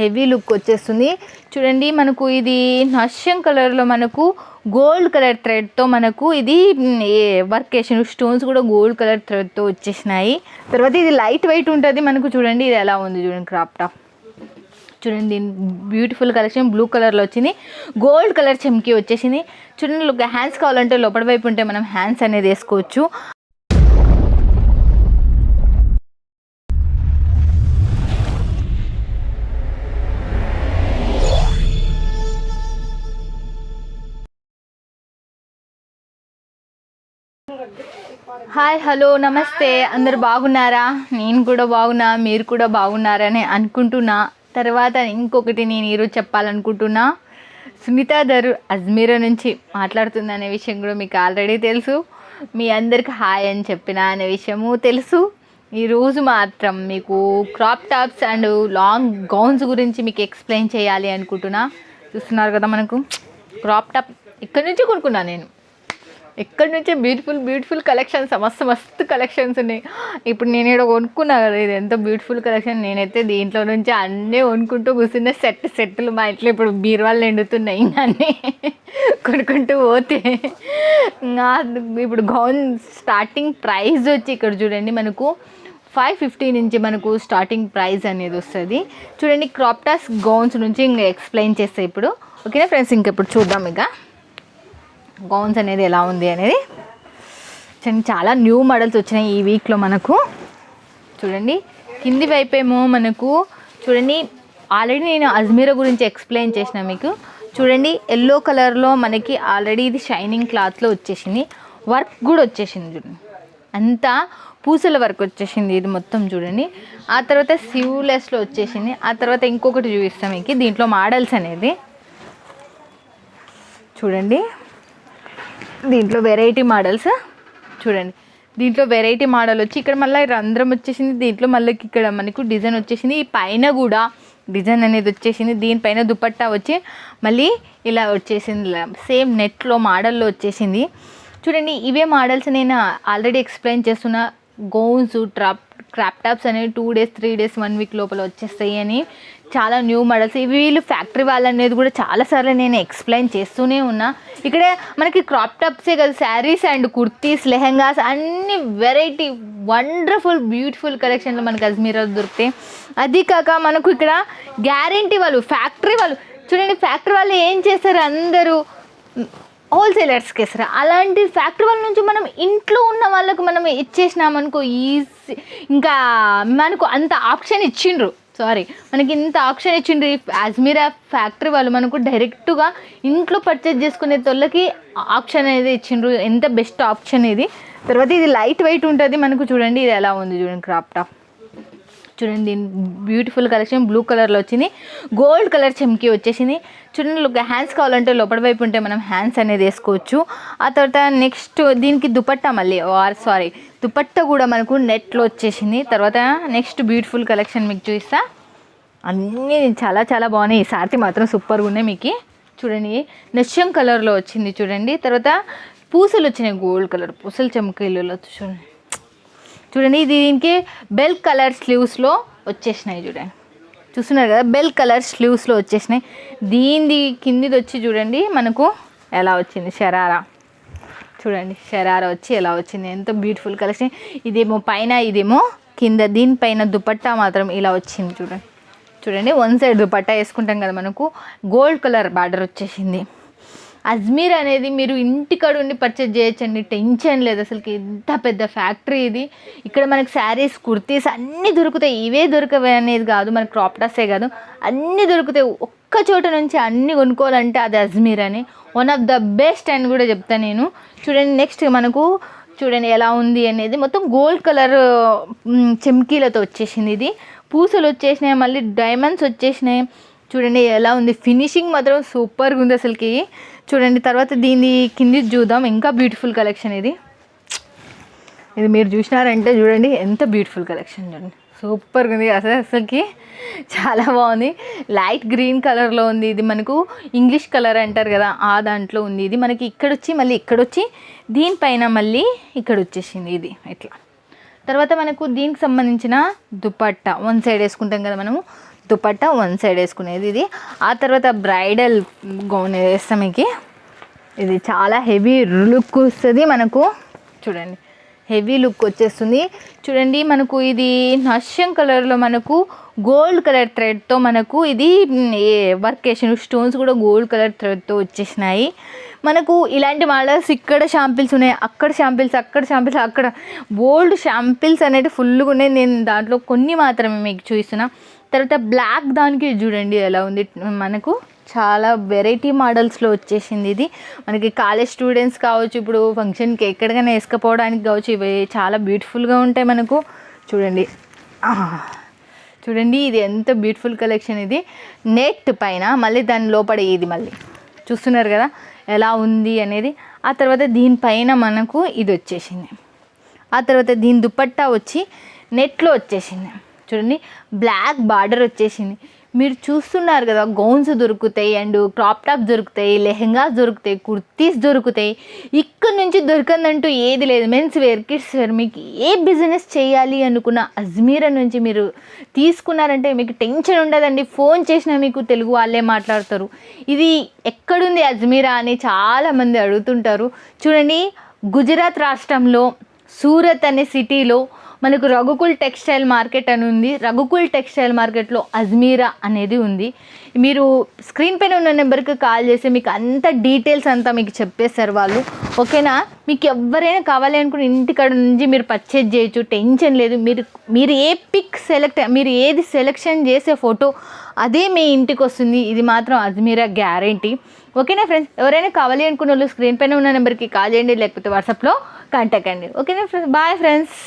Heavy look వచ్చేస్తుంది. చూడండి మనకు ఇది నష్యం కలర్లో మనకు గోల్డ్ కలర్ థ్రెడ్తో మనకు ఇది ఏ వర్క్ వేసిన స్టోన్స్ కూడా గోల్డ్ కలర్ థ్రెడ్తో వచ్చేసినాయి. తర్వాత ఇది లైట్ వెయిట్ ఉంటుంది. మనకు చూడండి ఇది ఎలా ఉంది చూడండి క్రాప్ టాప్. చూడండి బ్యూటిఫుల్ కలెక్షన్ బ్లూ కలర్లో వచ్చింది. గోల్డ్ కలర్ చెమ్కి వచ్చేసింది. చూడండి హ్యాండ్స్ కావాలంటే లోపల వైపు ఉంటే మనం హ్యాండ్స్ అనేది వేసుకోవచ్చు. హాయ్ హలో నమస్తే. అందరు బాగున్నారా? నేను కూడా బాగున్నా మీరు కూడా బాగున్నారని అనుకుంటున్నా. తర్వాత ఇంకొకటి నేను ఈరోజు చెప్పాలనుకుంటున్నా. సునీత ధరు అజ్మీరా నుంచి మాట్లాడుతుంది అనే విషయం కూడా మీకు ఆల్రెడీ తెలుసు. మీ అందరికి హాయ్ అని చెప్పిన అనే విషయము తెలుసు. ఈరోజు మాత్రం మీకు crop tops and long gowns గురించి మీకు ఎక్స్ప్లెయిన్ చేయాలి అనుకుంటున్నా. చూస్తున్నారు కదా మనకు. క్రాప్ టాప్ ఇక్కడి నుంచి కొనుక్కున్నా నేను? ఎక్కడి నుంచే బ్యూటిఫుల్ బ్యూటిఫుల్ కలెక్షన్స్ మస్తు మస్తు కలెక్షన్స్ ఉన్నాయి. ఇప్పుడు నేను ఇక్కడ కొనుక్కున్నా కదా ఇది ఎంత బ్యూటిఫుల్ కలెక్షన్ నేనైతే దీంట్లో నుంచి అన్నీ కొనుక్కుంటూ కూర్చున్న సెట్ సెట్లు మా ఇంట్లో ఇప్పుడు బీరువాళ్ళు ఎండుతున్నాయి అన్నీ కొనుక్కుంటూ పోతే. ఇప్పుడు గౌన్ స్టార్టింగ్ ప్రైస్ వచ్చి ఇక్కడ చూడండి మనకు ఫైవ్ ఫిఫ్టీ నుంచి మనకు స్టార్టింగ్ ప్రైస్ అనేది వస్తుంది. చూడండి క్రాప్టాస్ గౌన్స్ నుంచి ఇంకా ఎక్స్ప్లెయిన్ చేస్తాయి ఇప్పుడు. ఓకేనా ఫ్రెండ్స్ ఇంకెప్పుడు చూద్దాం ఇక. గౌన్స్ అనేది ఎలా ఉంది అనేది. చూడండి చాలా న్యూ మోడల్స్ వచ్చినాయి ఈ వీక్లో మనకు. చూడండి కింది వైపేమో మనకు చూడండి ఆల్రెడీ నేను అజ్మీరా గురించి ఎక్స్ప్లెయిన్ చేసిన మీకు. చూడండి ఎల్లో కలర్లో మనకి ఆల్రెడీ ఇది షైనింగ్ క్లాత్లో వచ్చేసింది. వర్క్ కూడా వచ్చేసింది చూడండి. అంతా పూసల వర్క్ వచ్చేసింది ఇది మొత్తం చూడండి. ఆ తర్వాత సివ్లెస్లో వచ్చేసింది. ఆ తర్వాత ఇంకొకటి చూపిస్తాం మీకు దీంట్లో మోడల్స్ అనేది. చూడండి. దీంట్లో వెరైటీ మోడల్స్ చూడండి. దీంట్లో వెరైటీ మోడల్ వచ్చి ఇక్కడ మళ్ళీ రంధ్రం వచ్చేసింది దీంట్లో మళ్ళీ ఇక్కడ మనకు డిజైన్ వచ్చేసింది. ఈ పైన కూడా డిజైన్ అనేది వచ్చేసింది. దీనిపైన దుపట్టా వచ్చి మళ్ళీ ఇలా వచ్చేసింది. సేమ్ నెట్లో మోడల్లో వచ్చేసింది. చూడండి ఇవే మోడల్స్ నేను ఆల్రెడీ ఎక్స్ప్లెయిన్ చేస్తున్న గౌన్స్ ట్రప్ క్రాప్ టాప్స్ అనేవి two days three days one week లోపల వచ్చేస్తాయి అని చాలా న్యూ మోడల్స్ ఇవి వీళ్ళు ఫ్యాక్టరీ వాళ్ళు అనేది కూడా చాలాసార్లు నేను ఎక్స్ప్లెయిన్ చేస్తూనే ఉన్నా. ఇక్కడ మనకి క్రాప్ టాప్సే కదా శారీస్ అండ్ కుర్తీస్ లెహెంగాస్ అన్ని వెరైటీ వండర్ఫుల్ బ్యూటిఫుల్ కలెక్షన్లో మనకి అజ్మీరా దొరుకుతాయి అది కాక మనకు ఇక్కడ గ్యారంటీ వాళ్ళు ఫ్యాక్టరీ వాళ్ళు చూడండి ఫ్యాక్టరీ వాళ్ళు ఏం చేస్తారు అందరూ? హోల్సేలర్స్కి ఇస్తారు అలాంటి ఫ్యాక్టరీ వాళ్ళ నుంచి మనం ఇంట్లో ఉన్న వాళ్ళకు మనం ఇచ్చేసినామనుకో ఈజీ. ఇంకా మనకు అంత ఆప్షన్ ఇచ్చిండ్రు. సారీ మనకి ఇంత ఆప్షన్ ఇచ్చిండ్రు. ఈ అజ్మీరా ఫ్యాక్టరీ వాళ్ళు మనకు డైరెక్ట్గా ఇంట్లో పర్చేజ్ చేసుకునే తొల్లకి ఆప్షన్ అనేది ఇచ్చిండ్రు. ఎంత బెస్ట్ ఆప్షన్ ఇది. తర్వాత ఇది లైట్ వెయిట్ ఉంటుంది. మనకు చూడండి ఇది ఎలా ఉంది చూడండి క్రాప్ టాప్. చూడండి బ్యూటిఫుల్ కలెక్షన్ బ్లూ కలర్లో వచ్చింది. గోల్డ్ కలర్ చెమ్కి వచ్చేసింది. చూడండి హ్యాండ్స్ కావాలంటే లోపల వైపు ఉంటే మనం హ్యాండ్స్ అనేది వేసుకోవచ్చు. ఆ తర్వాత నెక్స్ట్ దీనికి దుపట్టా మళ్ళీ ఆర్ సారీ దుపట్టా కూడా మనకు నెట్లో వచ్చేసింది. తర్వాత నెక్స్ట్ బ్యూటిఫుల్ కలెక్షన్ మీకు చూపిస్తా. అన్నీ చాలా చాలా బాగున్నాయి. ఈ సారీ మాత్రం సూపర్గా ఉన్నాయి మీకు. చూడండి నృత్యం కలర్లో వచ్చింది చూడండి. తర్వాత పూసలు వచ్చినాయి గోల్డ్ కలర్ పూసలు చెమకీలలో చూడండి. చూడండి దీనికి బెల్ కలర్ స్లీవ్స్లో వచ్చేసినాయి చూడండి. చూస్తున్నారు కదా బెల్ కలర్ స్లీవ్స్లో వచ్చేసినాయి. దీనిది కిందిది వచ్చి చూడండి మనకు ఎలా వచ్చింది షరారా. చూడండి షరారా వచ్చి ఎలా వచ్చింది ఎంత బ్యూటిఫుల్ కలెక్షన్ ఇదేమో పైన ఇదేమో కింద దీనిపైన దుపట్టా మాత్రం ఇలా వచ్చింది చూడండి. చూడండి వన్ సైడ్ దుపట్టా వేసుకుంటాం కదా మనకు గోల్డ్ కలర్ బార్డర్ వచ్చేసింది. అజ్మీర్ అనేది మీరు ఇంటికాడ ఉండి పర్చేజ్ చేయొచ్చండి. టెన్షన్ లేదు అసలుకి. ఎంత పెద్ద ఫ్యాక్టరీ ఇది. ఇక్కడ మనకి శారీస్ కుర్తీస్ అన్నీ దొరుకుతాయి. ఇవే దొరకవే అనేది కాదు. మనకి క్రాప్ కాదు. అన్నీ దొరుకుతాయి. ఒక్క చోట నుంచి అన్నీ కొనుక్కోవాలంటే అది అజ్మీర్ అని. వన్ ఆఫ్ ద బెస్ట్ అని కూడా చెప్తాను నేను. చూడండి నెక్స్ట్ మనకు చూడండి ఎలా ఉంది అనేది. మొత్తం గోల్డ్ కలర్ చెమ్కీలతో వచ్చేసింది ఇది. పూసలు వచ్చేసినాయి మళ్ళీ డైమండ్స్ వచ్చేసినాయి. చూడండి ఎలా ఉంది. ఫినిషింగ్ మాత్రం సూపర్గా ఉంది అసలుకి. చూడండి తర్వాత దీని కింది చూద్దాం. ఇంకా బ్యూటిఫుల్ కలెక్షన్ ఇది. ఇది మీరు చూసినారంటే చూడండి ఎంత బ్యూటిఫుల్ కలెక్షన్ చూడండి. సూపర్గా ఉంది. అసలు అసలుకి చాలా బాగుంది. లైట్ గ్రీన్ కలర్లో ఉంది. ఇది మనకు ఇంగ్లీష్ కలర్ అంటారు కదా ఆ దాంట్లో ఉంది ఇది. మనకి ఇక్కడ వచ్చి మళ్ళీ ఇక్కడ వచ్చి దీనిపైన మళ్ళీ ఇక్కడ వచ్చేసింది ఇది ఇట్లా. తర్వాత మనకు దీనికి సంబంధించిన దుపట్టా వన్ సైడ్ వేసుకుంటాం కదా మనము. దుపట్టా వన్ సైడ్ వేసుకునేది ఇది. ఆ తర్వాత బ్రైడల్ గౌన్ వేస్తాం మీకు. ఇది చాలా హెవీ లుక్ వస్తుంది మనకు. చూడండి హెవీ లుక్ వచ్చేస్తుంది. చూడండి మనకు ఇది నష్యం కలర్లో మనకు గోల్డ్ కలర్ థ్రెడ్తో మనకు ఇది ఏ వర్క్ వేసిన స్టోన్స్ కూడా గోల్డ్ కలర్ థ్రెడ్తో వచ్చేసినాయి. మనకు ఇలాంటి మోడల్స్ ఇక్కడ షాంపిల్స్ ఉన్నాయి అక్కడ షాంపిల్స్ అక్కడ షాంపిల్స్ అక్కడ గోల్డ్ షాంపిల్స్ అనేవి ఫుల్గా ఉన్నాయి. నేను దాంట్లో కొన్ని మాత్రమే మీకు చూపిస్తున్నా. తర్వాత బ్లాక్ దానికి చూడండి ఎలా ఉంది. మనకు చాలా వెరైటీ మోడల్స్లో వచ్చేసింది ఇది. మనకి కాలేజ్ స్టూడెంట్స్ కావచ్చు ఇప్పుడు ఫంక్షన్కి ఎక్కడికైనా వేసుకపోవడానికి కావచ్చు ఇవి చాలా బ్యూటిఫుల్గా ఉంటాయి మనకు. చూడండి. చూడండి ఇది ఎంత బ్యూటిఫుల్ కలెక్షన్ ఇది. నెట్ పైన మళ్ళీ దాని లోపల ఇది మళ్ళీ? చూస్తున్నారు కదా ఎలా ఉంది అనేది. ఆ తర్వాత దీనిపైన మనకు ఇది వచ్చేసింది. ఆ తర్వాత దీని దుపట్టా వచ్చి నెట్లో వచ్చేసింది. చూడండి బ్లాక్ బార్డర్ వచ్చేసింది. మీరు చూస్తున్నారు కదా గౌన్స్ దొరుకుతాయి అండ్ క్రాప్ టాప్ దొరుకుతాయి లెహెంగాస్ దొరుకుతాయి కుర్తీస్ దొరుకుతాయి. ఇక్కడ నుంచి దొరకందంటూ ఏది లేదు. మెన్స్ వేర్ కిడ్స్ వేర్ మీకు ఏ బిజినెస్ చేయాలి అనుకున్న అజ్మీరా నుంచి మీరు తీసుకున్నారంటే మీకు టెన్షన్ ఉండదండి. ఫోన్ చేసినా మీకు తెలుగు వాళ్ళే మాట్లాడతారు. ఇది ఎక్కడుంది అజ్మీరా అని చాలామంది అడుగుతుంటారు. చూడండి గుజరాత్ రాష్ట్రంలో సూరత్ అనే సిటీలో మనకు రఘుకుల్ టెక్స్టైల్ మార్కెట్ అని ఉంది. రఘుకుల్ టెక్స్టైల్ మార్కెట్లో అజ్మీరా అనేది ఉంది. మీరు స్క్రీన్ పైన ఉన్న నెంబర్కి కాల్ చేసి మీకు అంత డీటెయిల్స్ అంతా మీకు చెప్పేస్తారు వాళ్ళు. ఓకేనా? మీకు ఎవరైనా కావాలి అనుకుని ఇంటికాడ నుంచి మీరు పర్చేజ్ చేయొచ్చు. టెన్షన్ లేదు. మీరు మీరు ఏ పిక్ సెలెక్ట్ మీరు ఏది సెలెక్షన్ చేసే ఫోటో అదే మీ ఇంటికి వస్తుంది. ఇది మాత్రం అజ్మీరా గ్యారంటీ ఓకేనా ఫ్రెండ్స్ ఎవరైనా కావాలి అనుకున్న వాళ్ళు స్క్రీన్ పైన ఉన్న నెంబర్కి కాల్ చేయండి. లేకపోతే వాట్సాప్లో కాంటాక్ట్ అండి ఓకేనా ఫ్రెండ్స్ బాయ్ ఫ్రెండ్స్